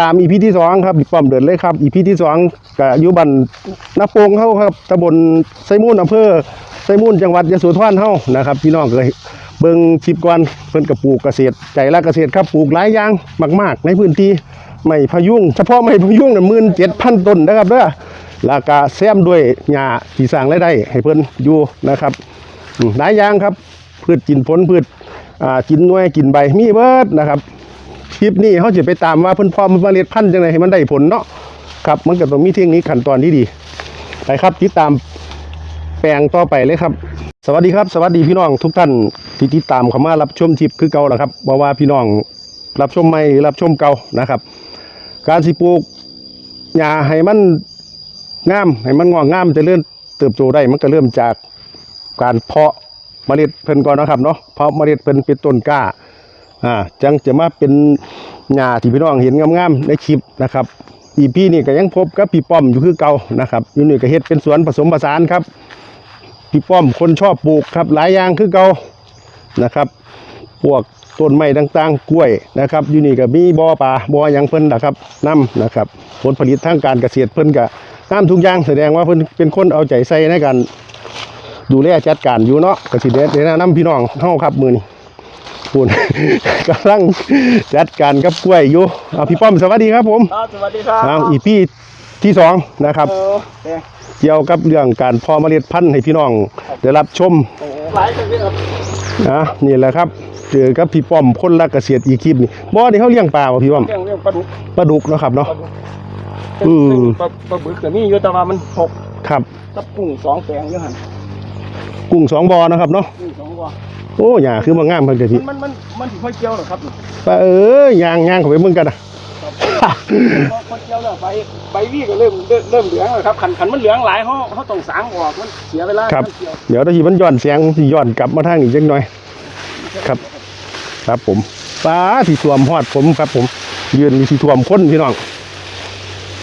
ตามอีพีที่สองครับพี่ป้อมเดินเลยครับอีพีที่สองกับยูบันนาโปงเฮาครับตำบลไซมูนอำเภอไซมูนจังหวัดยะโสธรเฮานะครับ พี่น้องเคยเบิ่งชิปก่อนเพิ่นกับปลูกเกษตรใจรักเกษตรครับปลูกหลายอย่างมาก ๆ ในพื้นที่ไม่พยุงเฉพาะไม่พยุงน่ะ17,000ต้นนะครับเด้อแล้วก็แซมด้วยหญ้าที่สร้างรายได้ให้เพิ่นอยู่นะครับหลายอย่างครับพืชกินผลพืชอ่ากินหน่วยกินใบมีเบิดนะครับ คลิปนี้เขาจะไปตามว่าเพิ่นพร้อมเมล็ดพันธุ์จังไดให้มันได้ผลเนาะครับมันก็ต้องมีเทคนิคขั้นตอนที่ดีไปครับติดตามแปลงต่อไปเลยครับ สวัสดีครับ สวัสดีพี่น้องทุกท่านที่ติดตามเข้ามารับชมคลิปคือเก่าแล้วครับบ่ว่าพี่น้องรับชมใหม่รับชมเก่านะครับ การสิปลูกหญ้าให้มันงามให้มันงอกงามจะเริ่มเติบโตได้มันก็เริ่มจากการเพาะเมล็ดเพิ่นก่อนนะครับเนาะเพาะเมล็ดเพิ่นเป็นต้นกล้า อ่าจังจะมาเป็นหญ้าที่พี่น้องเห็นงามๆในคลิปนะครับอีพี่นี่ก็ยังพบกับพี่ป้อมอยู่คือเก่านะครับอยู่นี่ก็เฮ็ดเป็นสวนผสมผสานครับพี่ป้อมคนชอบปลูกครับหลายอย่างคือเก่านะครับพวกต้นไม้ต่างๆ กล้วยนะครับอยู่นี่ก็มีบ่อปลาบ่อยังเพิ่นนะครับน้ำนะครับ ผลผลิตทางการเกษตรเพิ่นก็น้ำทุกอย่างแสดงว่าเพิ่นเป็นคนเอาใจใส่ในการดูแลจัดการอยู่เนาะก็สิได้แนะนำพี่น้องเฮาครับมือนี้ คุณกำลังจัดการกับกล้วยอยู่เอาพี่ป้อมสวัสดีครับผมครับสวัสดีครับเอาอีพีที่สองนะครับเออเอ๊ะเกี่ยวกับเรื่องการเพอเมล็ดพันธุ์ให้พี่น้องได้รับชมโอ้หลายจังเลยครับนะนี่แหละครับเจอกับพี่ป้อมคนรักเกษตรอีกคลิปนี่บ่นี่เขาเลี้ยงปลาบ่พี่ป้อมเรื่องเรื่องปลาดุกปลาดุกเนาะครับเนาะปลาดุกอืมปลาปลาบึกแต่มีอยู่แต่ว่ามันหกครับกับกุ้งสองแปลงอยู่หันกุ้งสองบ่อนะครับเนาะกุ้งสองตัว โอ้หญ้าคือบ่งามเพิ่นจะพี่มันมันมันถึงค่อยเจียวเหรอครับปลาเอ้ยย่างย่างเข้าไปเบิ่งกันนะพอพอเจียวแล้วใบใบวี่ก็เริ่มเริ่มเริ่มเหลืองแล้วครับขันขันมันเหลืองหลายเขาเขาต้องสางออกมันเสียเวลาครับมันเกี่ยวเดี๋ยวถ้าทีมันย้อนเสียงสิย้อนกลับมาทางนี้จังหน่อย ครับ ครับผมปลาที่ท่วมฮอดผมครับ ผม ยืนมีที่ท่วมคนพี่น้อง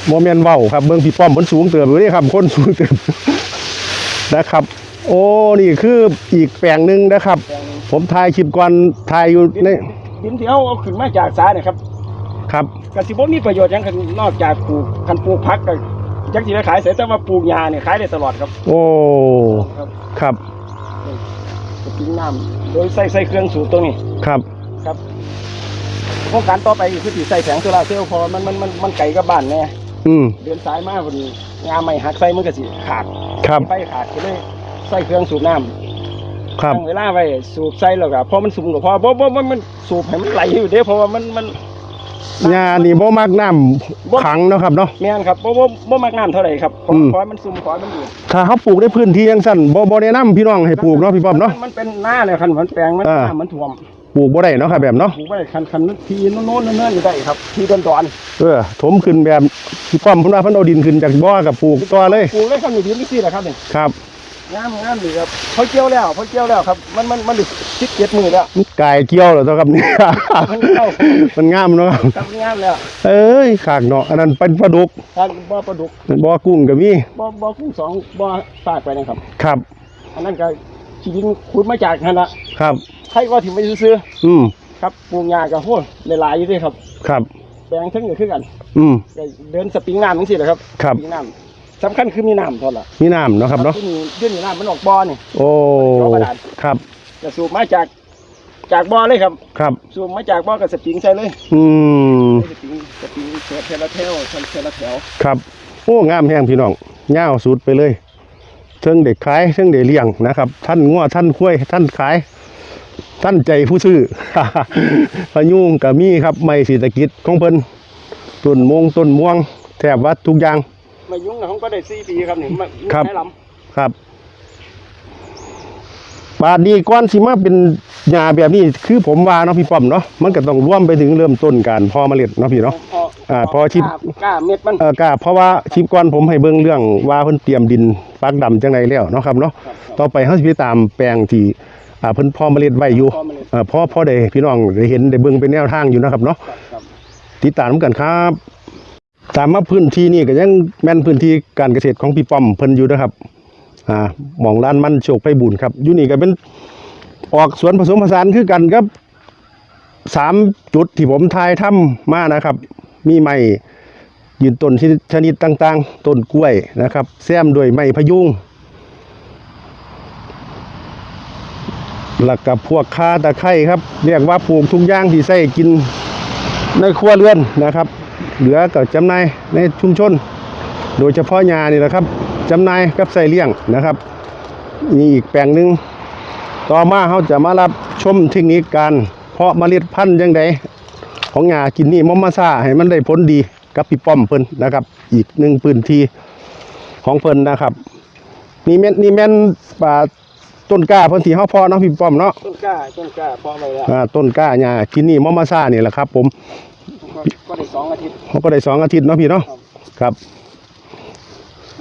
โมเมนเว้าครับเบิ่งพี่ป้อมมันสูงเติบอยู่นี่ครับคนสูงเติบนะครับ โอ้นี่คืออีกแปลงหนึ่งนะครับแปลงหนึ่งผมถ่ายคลิปก่อนถ่ายอยู่ในดินที่เขาเอาขึ้นมาจากสาเนี่ยครับครับกสิบ่มีประโยชน์หยังคันนอกจากปลูกคันปลูกพักก็จักสิได้ขายเสร็จแต่ว่าปลูกยาเนี่ยขายได้ตลอดครับโอ้ครับครับจะกินน้ำโดยใส่ใส่เครื่องสูบตรงนี้ครับครับโครงการต่อไปคือที่ใส่แสงโซลาร์เซลล์เพอมันมันมันมันไกลกับบ้านแน่อืมเดินสายมาพอดีงาไม่หักใส่มันก็สิขาดครับไฟขาดก็เลย ใส่เครื่องสูบน้ำครับ ตั้งเวลาไว้สูบใส่แล้วก็พอมันสูงก็พอบ่บ่บ่มันสูบให้มันไหลอยู่เด้เพราะว่ามันมัน ยานี่บ่มักน้ำขังเนาะครับเนาะ แม่นครับบ่บ่บ่มักน้ำเท่าไหร่ครับขออืม ขอให้มันซุ่มขอให้มันอยู่ถ้าเขาปลูกในพื้นที่ยังสั้นบ่บ่แนะนำพี่น้องให้ปลูกเนาะพี่ป้อมเนาะมันเป็นหน้าเลยคันมันแปลงมันอ่า น้ำมันท่วมปลูกบ่ได้เนาะครับแบบเนาะปลูกไว้คันคันที่โน้นๆเนินๆอยู่ได้ครับ ที่ต้นตอนเออถมขึ้นแบบพี่ป้อมเพิ่นว่าเพิ่นเอาดินขึ้นจากบ่อกับปลูกต่อเลยปลูกได้ครับอยู่ที่นี่สิแหละครับนี่ ครับ งามงามดีครับเขาเกี่ยวแล้วเขาเกี่ยวแล้วครับ มันมันมันดิชิดเจ็ดมือแล้วมันกายเกี่ยวแล้วเท่ากับนี่มันเข้ามันงามเนาะครับครับงามแล้วเอ้ยขากเนาะอันนั้นเป็นปลาดุกครับบ่อปลาดุกบ่อกุ้งก็มีบ่อบ่อกุ้งสองบ่อฝากไปนะครับ ครับ อันนั้นก็ชีดินขุดมาจากนั่นละครับใครก็ถิ่มไปซื้ออืมๆครับปลูกหญ้าก็โหหลายๆอยู่ด้วยครับ ครับแปลงทั้งก็คือกัน อืมก็เดินสปริงน้ำทั้งสิ้นแหละครับครับสปริงน้ำ สำคัญคือมีน้ำเท่านั้นล่ะมีน้ำเนาะครับเนาะที่นี่ยื่นน้ำมันออกบ่อนี่ โอ้ครับจะสูบมาจากจากบ่อเลยครับ ครับ สูบมาจากบ่อกับสปริงใส่เลยอืมสปริงสปริงเสียเทละแถวเทละแถวครับ โอ้งามแห้งพี่น้องยาวสุดไปเลยเทิงเด็กขายเทิงเด็กเลี้ยงนะครับ ท่านงัวท่านคุ้ยท่านขาย ท่านใจผู้ซื้อพะยุงกับมีครับไม่เศรษฐกิจของเพิ่นต้นมงต้นม่วงแทบว่าทุกอย่าง มายุ่งกับเขาก็ได้สี่ปีครับนี่มาครับให้ลครับบาดนี้ก้อนสิมาเป็นหญ้าแบบนี้ คือผมว่าเนาะพี่ป้อมเนาะมันก็ต้องร่วมไปถึงเริ่มต้นการเพอเมล็ดเนาะพี่ำเนาะพออ่าพอชิปกล้กล้าเม็ดมันเออกะเพราะว่าชิปก่อนผมให้เบิ่งเรื่องว่าเพิ่นเตรียมดินปักดำจังไดแล้วเนาะครับเนาะครับครับ ต่อไปเฮาสิไปตามแปลงที่อ่าเพิ่นเพอเมล็ดไว้อยู่พอเมล็ด เอ่อพอพอได้พี่น้องได้เห็นได้เบิ่งเป็นแนวทางอยู่นะครับเนาะครับครับ ติดตามกันครับ ตามมาพื้นที่นี่ก็ยังแม่นพื้นที่การเกษตรของพี่ป้อมเพิ่นอยู่นะครับอ่าหม่องร้านมันโชคไพบุญครับอยู่นี่ก็เป็นออกสวนผสมผสานคือกันครับสามจุดที่ผมทายถ้ำมานะครับ มีไม้ยืนต้นชนิดต่างๆ ต้นกล้วยนะครับแซมด้วยไม้พยุงแล้วก็พวกคาตะไคร้ครับ เรียกว่าปลูกทุกอย่างที่ใส่กินในครัวเรือนนะครับ เหลือก็จำหน่ายในชุมชน โดยเฉพาะยานี่แหละครับจำหน่ายกับใส่เลี้ยงนะครับนี่อีกแปลงหนึ่งต่อมาเขาจะมารับชมเทคนิคการเพาะเมล็ดพันธุ์ยังไงของยากินนี่มอมมาซาให้มันได้ผลดีกับพี่ป้อมเพิ่นนะครับ อีกหนึ่งพื้นที่ของเพิ่นนะครับนี่แม่นนี่แม่นป่าต้นกล้าเพิ่นที่เฮาเพาะเนาะพี่ป้อมเนาะต้นกล้าต้นกล้าพอไปแล้วอ่าต้นกล้ายากินนี่มอมมาซานี่แหละครับ ผม ก็ก็ได้สองอาทิตย์เขาก็ได้สองอาทิตย์เนาะพี่เนาะครับ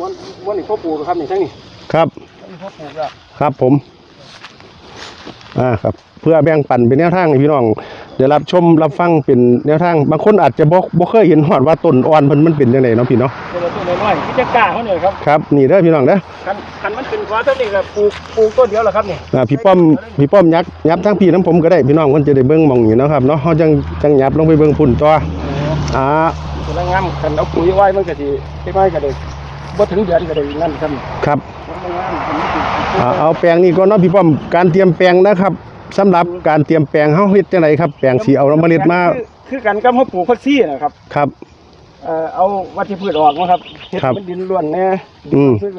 วันวันนี้พ่อปลูกครับนี่ทั้งนี้ครับวันนี้พ่อปลูกแล้วครับผม อ่าครับ เพื่อแบ่งปันเป็นแนวทางให้พี่น้อง ได้รับชมรับฟังเป็นแนวทาง บางคนอาจจะบ่บ่เคยเห็นฮอดว่าต้นอ่อนเพิ่นมันเป็นจังไดเนาะพี่เนาะเป็นต้นน้อยๆที่จะกล้าเขาเนี่ยครับครับนี่เด้อพี่น้องเด้อคันคันมันเป็นฟ้าเท่านี้ก็ปลูกปลูกต้นเดียวแหละครับนี่อ่าพี่ป้อมพี่ป้อมยักยับทั้งพี่ทั้งผมก็ได้พี่น้องเพิ่นจะได้เบิ่งหม่องนี้เนาะครับเนาะเฮาจังจังยับลงไปเบิ่งพุ่นต่ออ่าตัวละงามคันเอาปุ๋ยไว้มันก็สิไม่ไว้ก็ได้บ่ถึงเดือนก็ได้นั่นครับครับมันงามคันมันปลูกอ่าเอาแปลงนี้ก่อนเนาะพี่ป้อมการเตรียมแปลงนะครับ สำหรับการเตรียมแปลงเฮาเฮ็ดจังไดครับ แปลงสิเอาเมล็ดมาคือคือกันกับเขาปลูกผักชีนะครับ ครับ เอ่อเอาวัชพืชออกนะครับเฮ็ดครับมันดินล้วนแน่อืม ซึ่ง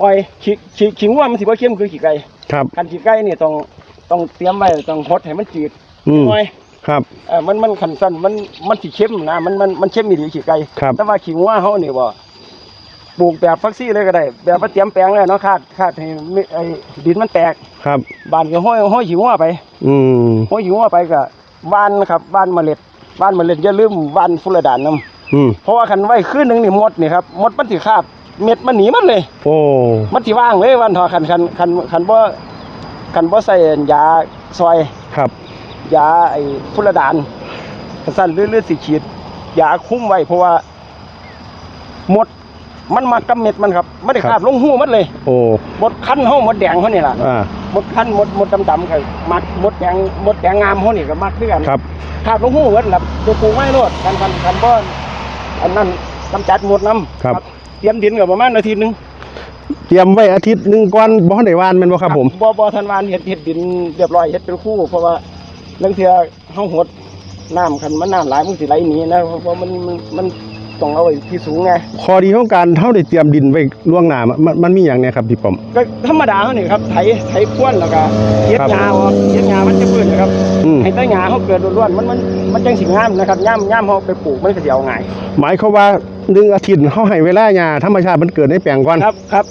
อ้อยขี้ขี้ขี้งัวมันสิบ่เข้มคือขี้ไก่ครับ คันขี้ไก่นี่ต้องต้องเตรียมไว้ต้องหดให้มันจืดอืมหน่อยครับ เออมันมันขันสั้นมันมันสิเข้มนะมันมันมันเข้มมีดีขี้ไก่ครับ แต่ว่าขี้งัวเฮานี่บ่ ปลูกแบบฟักซี่เลยก็ได้ แบบว่าเตรียมแปลงเลยเนาะคาดคาดให้มิไอ้ดินมันแตกครับ บานก็ห้อยห้อยขี้งัวไปอืมห้อยขี้งัวไปก็หว่านครับหว่านเมล็ดหว่านเมล็ดอย่าลืมหว่านฟุลดานนํอืมเพราะว่าคันไว้คืนหนึงนี่หมดนี่ครับหมดมันสิคาบเม็ดมันหนีมันเลย โอ้ มันสิว่างเลยวันทอคันคันคันคันบ่คันบ่ใส่ยาซอยครับ ยาไอ้ฟุลดานสั้นๆเรื่อยๆสิฉีดยาคุ้มไว้เพราะว่าหมด มันมากำเม็ดมันครับไม่ได้ครับคาบลงหูมันเลยโอ้หมดคันเฮาหมดแดงเฮานี่ล่ะอ่าหมดคันหมดหมดดำๆก็มักหมดแดงหมดแดงงามเฮานี่ก็มักคือกันครับคาบลงหูหมดล่ะไปปลูกไม้โลดกันคันคันบ่อันนั้นกำจัดหมดน้ำครับ เตรียมดินก็ประมาณอาทิตย์หนึงเตรียมไว้อาทิตย์หนึ่งก่อนบ่ทันได้หวานแม่นบ่ครับผม บ่บ่ทันวานเฮ็ดเฮ็ดดินเรียบร้อยเฮ็ดเป็นคู่ เพราะว่าเรื่องเทื่อเฮาหดน้ำคันมันน้ำหลายมันสิไหลหนีนะเพราะมันมันมัน ต้องเอาไว้ที่สูงไงข้อดีของการเฮาได้เตรียมดินไว้ล่วงหน้ามันมันมีหยังเนี่ยครับพี่ป้อม ก็ธรรมดาเฮานี่ครับไถไถพ่วนแล้วก็เย็บครับหญ้าออกเย็บหญ้ามันจะพื้นนะครับอืม ให้แต่หญ้าเฮาเกิดล้วนๆมันมันมันจังสิงามนะครับย่ามย่ามเฮาไปปลูกมันก็สิเอาง่ายหมายความว่าหนึ่งอาทิตย์เฮาให้เวลาหญ้าธรรมชาติมันเกิดในแปลงก่อนครับครับ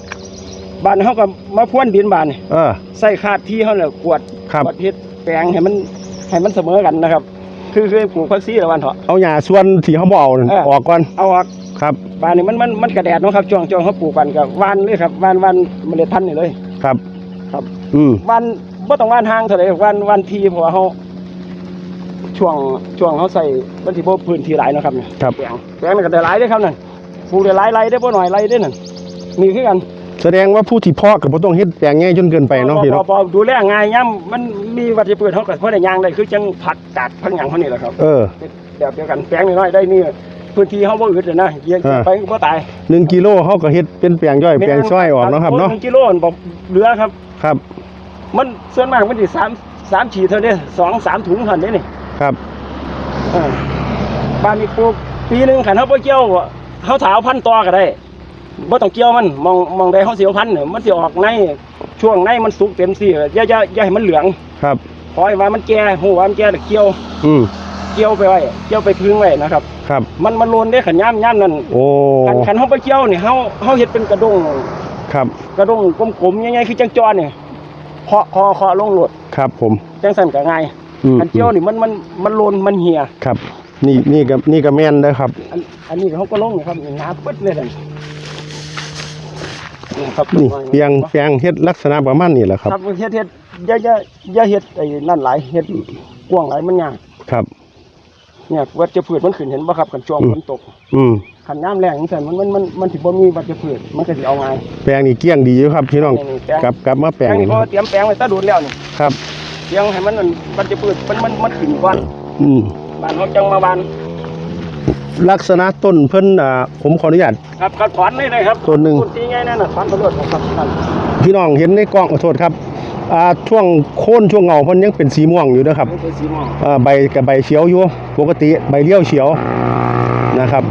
บ้านเฮาก็มาพ่วนดินบ้านนี่เออ ใส่คาดที่เฮาเนี่ยกวดครับ กวดเฮ็ดแปลงให้มันให้มันเสมอกันนะครับ คือคือปลูกผักชีละวันเถาะเอาหญ้าส่วนที่เฮาบ่เอานั่นเออ ออกก่อนเอาออกครับบ้านนี้มันมันมันกระแดดเนาะครับช่วงช่วงเขาปลูกกันกับวานเลยครับวานวานเมล็ดพันธุ์นี่เลย ครับครับ อืมวานบ่ต้องวานห่างเท่าไหร่วานวานทีเพราะว่าเขาช่วงช่วงเขาใส่มันสิบ่พื้นที่หลายเนาะครับเนี่ยครับแปลงแปลงนี่ก็ได้หลายเด้อครับนั่นปลูกได้หลายไรได้อบ่น้อยไรได้อนั่นมีคือกัน แสดงว่าผู้ที่เพาะก็บ่ต้องเฮ็ดแปลงใหญ่จนเกินไปเนาะพี่พอเนาะพอดูแลง่ายย่ำมันมีวัชพืชเขาก็พอได้ย่างได้คือจังผักกาดผักหยังเขานี่แหละครับ เออแบบเดียวกันแปลงน้อยๆได้นี่พื้นที่เขาบ่อึดเลยนะเยียงเออไปก็บ่ตายหนึ่งกิโลเฮาก็เฮ็ดเป็นแปลงย่อยแปลงซ้อยออกเนาะครับเนาะหงกิโลนบอกเหลือครับครับ มันส่วนมากมันสิสามสามฉีดเท่านี้สองสามถุงเท่านี้นี่ครับเออบ้านนี้ปลูกปีหนึ่งขันเขาบ่เกี่ยวเขาถาเอาพันธุ์ต่อก็ได้ บ่ต้องเกี่ยวมันมองมองใดเขาเสียวพันธุ์เนี่ยมันสิออกในช่วงในมันสุกเต็มที่อย่าอย่าอย่าให้มันเหลืองครับ ขอให้ว่ามันแก่หูว่ามันแก่แล้วเกี่ยว อืมเกี่ยวไปไว้เกี่ยวไปพึ่งไว้นะครับ ครับ มันมันโลนได้ขันย่ำย่ำนั่นโอ้ขันขันเขาไปเกี่ยวนี่เขาเขาเฮ็ดเป็นกระดงครับ กระดงกลมๆใหญ่ๆคือจังจรนี่เคาะเคาะเคาะลงโหลดครับผมจังสั่นก็ง่ายอืมอันเจียวนี่มันมันมันโลนมันเหี่ยครับ นี่นี่ก็นี่ก็แม่นเด้อครับอันอันนี้เขาก็ลงนะครับนี่หนาปึ๊ดเลยนั่นนี่ ครับนี่เปียงแปลงเฮ็ดลักษณะประมาณนี้แหละครับครับเฮ็ดเฮ็ดอย่าอย่าอย่าเฮ็ดไอ้นั่นหลายเฮ็ดกว้างหลายมันยากครับ เนี่ยวัชพืชมันขึ้นเห็นบ่ครับกันช่วงอืมฝนตก อืมคันน้ำแรงจังซั่นมันมันมันมันสิบ่มีวัชพืชมันก็สิเอาง่ายแปลงนี่เกลี้ยงดีอยู่ครับพี่น้องนี่แปลงกลับกลับมาแปลงนี่นี่เพราะนะว่าเตรียมแปลงไว้ตะโดนแล้วนี่ครับเตรียมให้มันนั่นวัชพืชมันมันมันขึ้นก่อนอืมบ้านเขาจังมาบ้าน ลักษณะต้นเพิ่นอ่าผมขออนุญาต ครับก็ถอนได้เลยครับต้นหนึ่งต้นที่ไงนั่นน่ะถอนตำรวจครับที่นั่นพี่น้องเห็นในกล้องขอโทษครับอ่าช่วงโค่นช่วงเงาเพิ่นยังเป็นสีม่วงอยู่นะครับนี่เป็นสีม่วงอ่าใบกับใบเขียวอยู่ปกติใบเลี้ยวเขียวนะครับ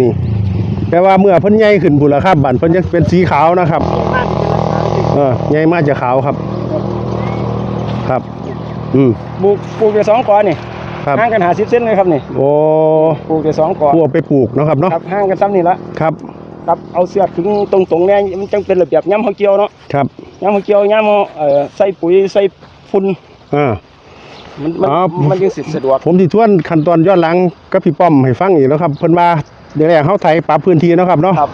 นี่แปลว่าเมื่อเพิ่นใหญ่ขึ้นพุ่นละครับบัดเพิ่นจะเป็นสีขาวนะครับน่าจะเป็นลักษณะที่เออใหญ่มากจะขาวครับ ครับ อืมปลูกปลูกได้สองกอนี่ ครับ ห่างกันหาสิบเซนเลยครับนี่โอ้ปลูกได้สองกอพวกไปปลูกเนาะครับเนาะครับห่างกันซ้ำนี่ละครับครับเอาเสือกถึงตรงตรงๆแน่มันจังเป็นระเบียบย้ำเขาเกี่ยวเนาะครับย้ำเขาเกี่ยวย้ำเขาเอ่อใส่ปุ๋ยใส่ฝุ่นอ่ามันมันอ๋อมันยังสิสะดวกผมสิทวนขั้นตอนย้อนหลังกับพี่ป้อมให้ฟังอีกแล้วครับ เพิ่นว่าเดี๋ยวแรกเฮาไถปรับพื้นที่เนาะครับเนาะครับ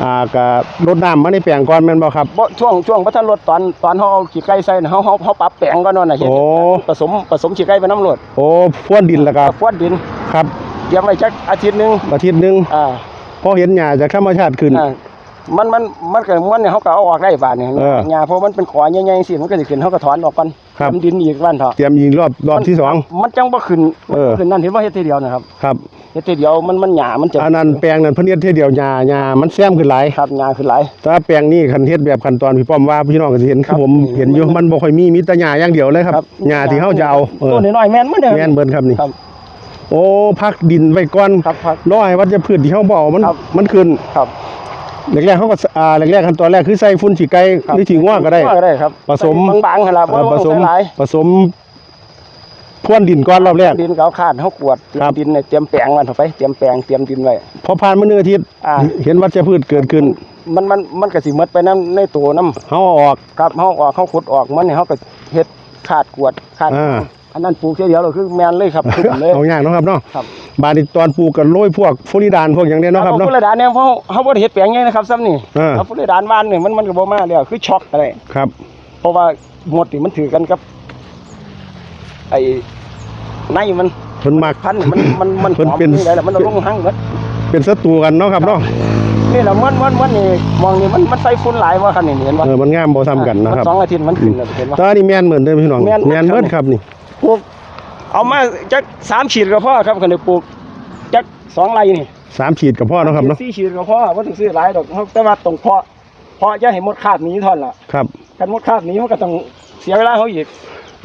อ่าก็รดน้ำมาในแปลงก่อนแม่นบ่ครับ บ่ช่วงช่วงพัฒนรถตอนตอนเขาเอาขี้ไก่ใส่น่ะเขาเขาเขาปรับแปลงก่อนเนาะน่ะเห็นโอ้ ผสมผสมขี้ไก่ไปน้ำรดโอ้พรวนดินแล้วก็พรวนดินครับเตรียมไว้จักอาทิตย์หนึงอาทิตย์หนึงอ่าพอเห็นหญ้าจากธรรมชาติขึ้น อ่ามันมันมันก็มันเนี่ยเขาก็เอาออกได้บาดเนี่ยเออหญ้าเพราะมันเป็นขอใหญ่ๆสิมันก็สิขึ้นเขาก็ถอนออกก่อนครับ ทำดินอีกวันเถอะ เตรียมยิงรอบรอบที่สอง มันจังบ่ขึ้นเออ มันขึ้นนั่นเห็นว่าเฮ็ดทีเดียวนะครับ ครับ เฮ็ดทีเดียวมันมันหญ้ามันจะอันนั้นแปลงนั้นเพิ่นเฮ็ดเท่ยเดียวหญ้าหญ้ามันแซมขึ้นหลายครับหญ้าขึ้นหลายแต่ว่าแปลงนี้คันเฮ็ดแบบขั้นตอนพี่ป้อมว่าพี่น้องก็สิเห็นครัคือบผมเห็นอยู่มันบ่ค่อยมีมีแต่หญ้าอย่างเดียวเลยครับหญ้าที่เฮาจะเอาเออต้นน้อยๆแม่นมันเด้อแม่นเบิ่นครับนี่ครับโอ้พักดินไว้ก่อนครับครับรอให้วัชพืชที่เฮาบ่เอามันครับมันขึ้นครับแรกๆเขาก็สอ่าแรกๆขั้นตอนแรกคือใส่ฝุ่นฉีไก่ครับหรือฉีง่วก็ได้ง่วก็ได้ครับผสมใส่บางๆหั่นล่ะบ่เอ่อผต้องสมใส่หลายผสม พรวนดินก่อนรอบแรก ดินเกาคาดเฮากวดเตรียครัมบดินเนี่ยเตรียมแปลงมันเข้าไปเตรียมแปลงเตรียมดินไว้ พอผ่านมาหนึ่งอาทิตย์อ่า เห็นวัชพืชเกิดขึ้นมันมันมันก็สิหมดไปน้ำในตัวน้ำเขาเอาออกครับเฮาออกเฮาขุดออกมันเนี่ยเฮาก็เฮ็ดขาดกวดขาดอ่าอันนั้นปลูกเทีเดียวเราคือแม่นเลยครับขึ้นเลย เอาอย่างเนาะครับเนาะครับบาดนี้ตอนปลูกกันโรยพวกฟลูริดานพวกอย่างเนี้ยเนาะครับเอาเนาะ ผู้ระดานเนี่ยเฮาเฮาบ่ได้เฮ็ดแปลงใหญ่นะครับซ้ำนี่อ่า เอาผู้ระดานบ้านเนี่ยมันมันก็บ่มาแล้วคือช็อกอะไรครับ เพราะว่าหมดนี่มันถือกันกับ ไอ้ในมันเพิ่นมัก พันธุ์มันมันมันเพิ่นหอมเป็น นี่ได้แล้วมันเอาลงหั่งหมดเป็นศัตรูกันเนาะครับเนาะนี่แหละมันมันมันนี่มองนี่มันมันใส่ฝุ่นหลายว่าคันนี่เห็นบ่เออมันงามบ่ซ้ำกันนะครับสองอาทิตย์มันขึ้นแล้วเห็นบ่แตอนนี้แม่นเหมือนเดิมพี่น้องแม่นหมดแม่นเบิดครับนี่ ปลูกเอามาจักสามฉีดก็พอครับคันได้ปลูกจักสองไร่นี่สามฉีดกับพ่อเนาะครับเนาะสี่ฉีดก็พอบ่ต้องซื้อหลายดอกเฮาแต่ว่าต้องเพาะเพาะอย่าให้หมดคาบหนี้เท่านั้นล่ะ ครับคันหมดคาบหนี้มันก็ต้องเสียเวลาเขาอีก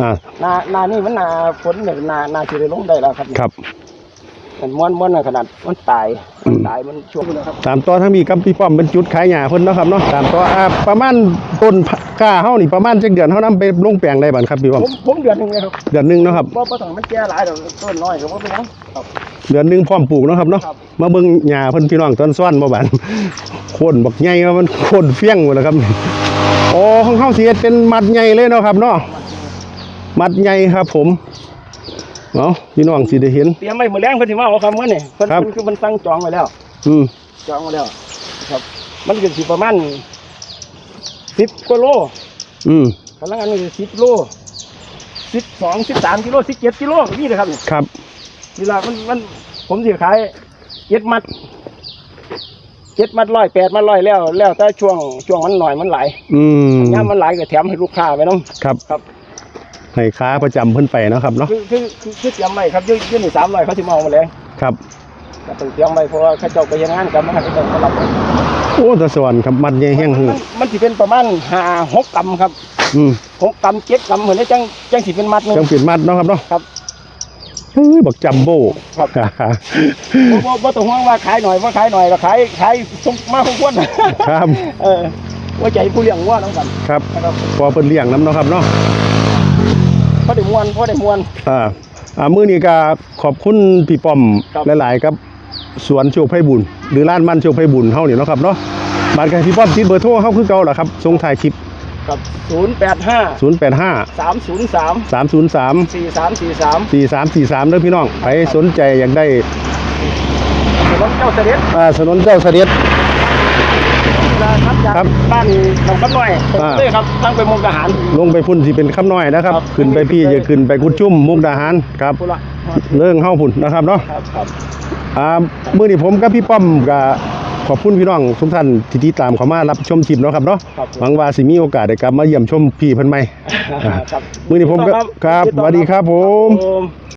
อ่าหนาหนานี่มันหนาฝนเนี่ยหนาหนาสิได้ลงได้แล้วครับครับมันม้วนม้วนขนาดมันตายมันตายมันช่วงนะครับตามต่อทั้งมีกับพี่ป้อมเป็นจุดขายหญ้าเพิ่นเนาะครับเนาะตามต่ออ่าประมาณต้นกล้าเฮานี่ประมาณจักเดือนเฮานำไปลงแปลงได้บัดครับพี่ป้อมผมผมเดือนหนึงเลยครับเดือนหนึงเนาะครับบ่บ่ต้องมันแก่หลายดอกต้นน้อยก็บ่เป็นหยังครับ เดือนหนึงพร้อมปลูกเนาะครับเนาะครับ มาเบิ่งหญ้าเพิ่นพี่น้องตอนซ่อนบ่บานโคนบักใหญ่ว่ามันโคนเฟี้ยงหมดแล้วครับโอ้ของเฮาสิเฮ็ดเป็นมัดใหญ่เลยเนาะครับเนาะ มัดใหญ่ครับผมเนาะพี่น้องสิได้เห็นเตรียมไว้มื้อแรงเพิ่นสิมาเอาคำมื้อนี่เพิ่นครับเพิ่นคือมันสั่งจองไว้แล้ว อืมจองไว้แล้ว ครับ มันก็สิประมาณ10กว่าโล อืมกำลังอันนี้10โล12 13กิโล17กิโลก็มีเลยครับนี่ครับเวลามันมันผมสิขายเจ็ดมัดเจ็ดมัดร้อยแปดมัดร้อยแล้ว แล้วแต่ช่วงช่วงมันหน่อยมันหลายอืมย่ามมันหลายก็แถมให้ลูกค้าไปน้องครับครับ ให้ค้าประจำเพิ่นไปเนาะครับเนาะคือคือคือคือเตรียมไว้ครับยืดยืดหนึ่งสามร้อยเขาสิมาเอามาเลยครับ ก็ต้องเตรียมไว้เพราะว่าเขาเจ้าไปยังงานกันมันก็ต้องมารับโอ้แตะสวรรค์ครับมัดใหญ่แห้งมัหืนอมันสิเป็นประมาณห้าหกกำครับอืมหกกำเจ็ดกำเหมือนได้จังจังสิเป็นมัดหนึง จังเปลี่ยนมัดเนาะครับเนาะครับเฮ้ยบักจัมโบ้ ครับ บ่บ่บ่ต้องห่วงว่าขายหน่อยว่าขายหน่อยก็ขายขายส่งมาคงควรครับ เออว่าใจผู้เลี้ยงวัวน้องกันครับ นะครับพอเพิ่นเลี้ยงน้ำเนาะครับเนาะ พอได้มวนพอได้มวน อ่าอ่ามื้อนี้ก็ขอบคุณพี่ป้อมครับ หลายๆครับสวนโชคไพบุญหรือร้านมันโชคไพบุญเฮานี่เนาะครับเนาะบาดกันพี่ป้อมติดเบอร์โทรเฮาคือเก่าล่ะครับส่งถ่ายคลิปครับศูนย์แปดห้า085 สามศูนย์สาม303 สี่สามสี่สาม4343เด้อพี่น้องใครสนใจอยากได้รถเจ้าเสด็จอ่าถนนเจ้าเสด็จ เวลาครับจากครับบ้านหนองคำน้อยตรงอ่า เลยครับตั้งไปมุกดาหาร ลงไปพุ่นสิเป็นคำน้อยนะครับ ครับ ขึ้นไปพี่จะขึ้นไปกุดจุ่มมุกดาหารครับ พุละเรื่องเฮาพุ่นนะครับเนาะครับครับอ่ามื้อนี้ผมกับพี่ป้อมก็ขอบคุณพี่น้องทุกท่านที่ติดตามเข้ามารับชมคลิปเนาะครับเนาะครับหวังว่าสิมีโอกาสได้กลับมาเยี่ยมชมพี่เพิ่นใหม่ ครับ มื้อนี้ผมก็ครับสวัสดีครับผมผม